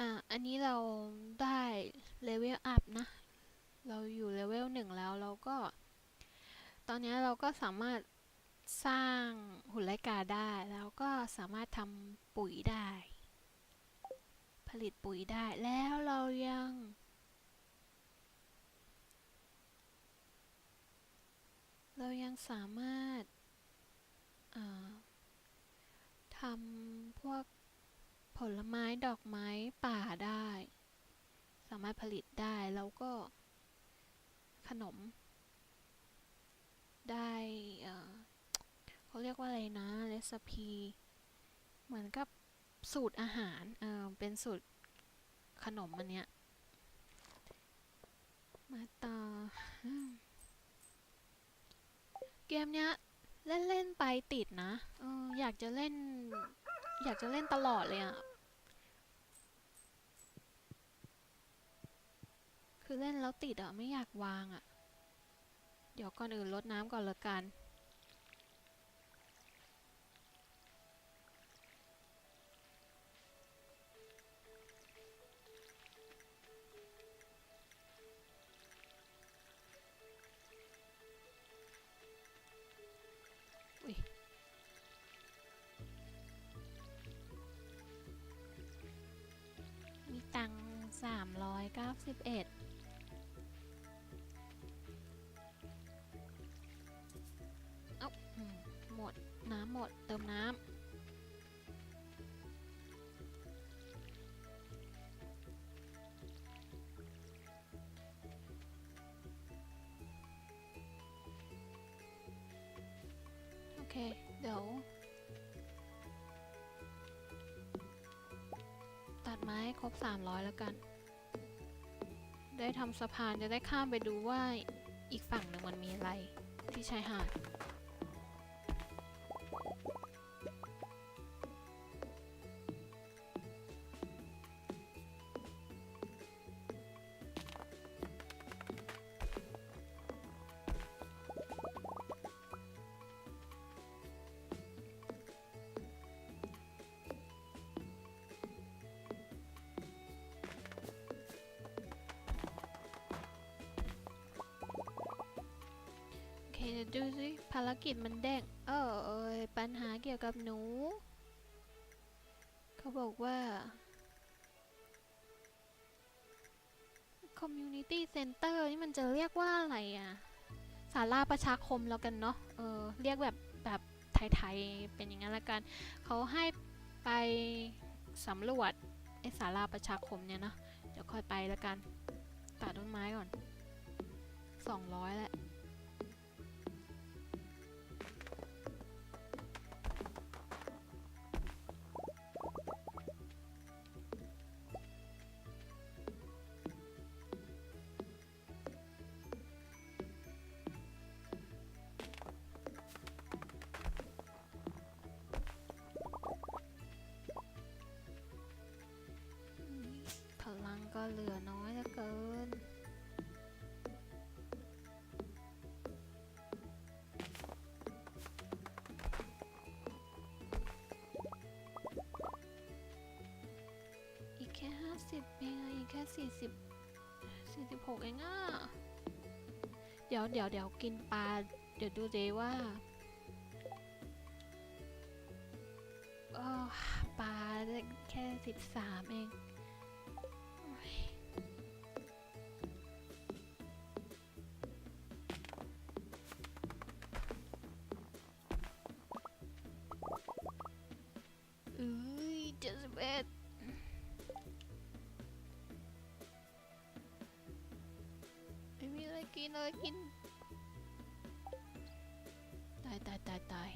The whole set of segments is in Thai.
อะอันนี้เราได้เลเวลอัพนะ เราอยู่เลเวลหนึ่งแล้วเราก็ ตอนนี้เราก็สามารถสร้างหุ่นไลกาได้ แล้วก็สามารถทำปุ๋ยได้ ผลิตปุ๋ยได้แล้วเรายัง เรายังสามารถาทำพวก ผลไม้ดอกไม้ป่าได้ สามารถผลิตได้แล้วก็ ขนม ได้เขาเรียกว่าอะไรนะเรซปี เหมือนกับสูตรอาหารเเป็นสูตรขนมอันเนี้ย มาต่อเกมเนี้ยเล่นเล่นไปติดนะอออยากจะเล่น อยากจะเล่นตลอดเลยอะ คือเล่นแล้วติดอะไม่อยากวางอะเดี๋ยวก่อนอื่นลดน้ำก่อนละกัน อุ้ยมีตังสามร้อยเก้าสิบเอ็ดำหมดเติมน้ำ โอเค เดี๋ยว ตัดไม้ครบ 300 แล้วกัน ได้ทำสะพานจะได้ข้ามไปดูว่าอีกฝั่งหนึ่งมันมีอะไรที่ชายหาด ดี๋ยวดูสิภารกิจมันเด้งเออเอยปัญหาเกี่ยวกับหนู เขาบอกว่า community center นี่มันจะเรียกว่าอะไรอะศาลาประชาคมแล้วกันเนาะเออเรียกแบบแบบไทยๆเป็นอย่างนั้นละกันเขาให้ไปสำรวจไอศาลาประชาคมเนี่ยเนาะเดี๋ยวค่อยไปแล้วกันตัดต้นไม้ก่อน 200แหละ เหลือน้อยเหลือเกิน อีกแค่ห้าสิบเองอะอีกแค่สี่สิบสี่สิบหกเองอะ เดี๋ยวเดี๋ยวเดี๋ยวกินปลา เดี๋ยวดูเจว่าปลาแค่สิบสามเอง กินเลยกิน ตายตายตายตาย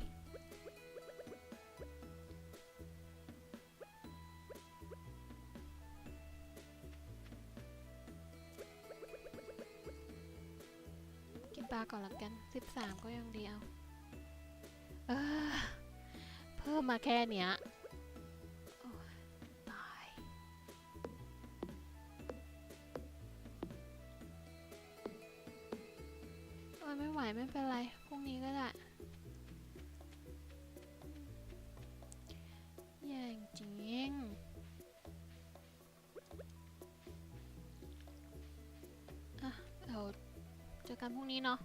กินปลาก่อนละกัน 13 ก็ยังเดียวเออ เพิ่มมาแค่เนี้ย ไม่ไหวไม่เป็นไร พรุ่งนี้ก็ได้ อย่างจริงอะเดี๋ยวเจอกันพรุ่งนี้เนาะ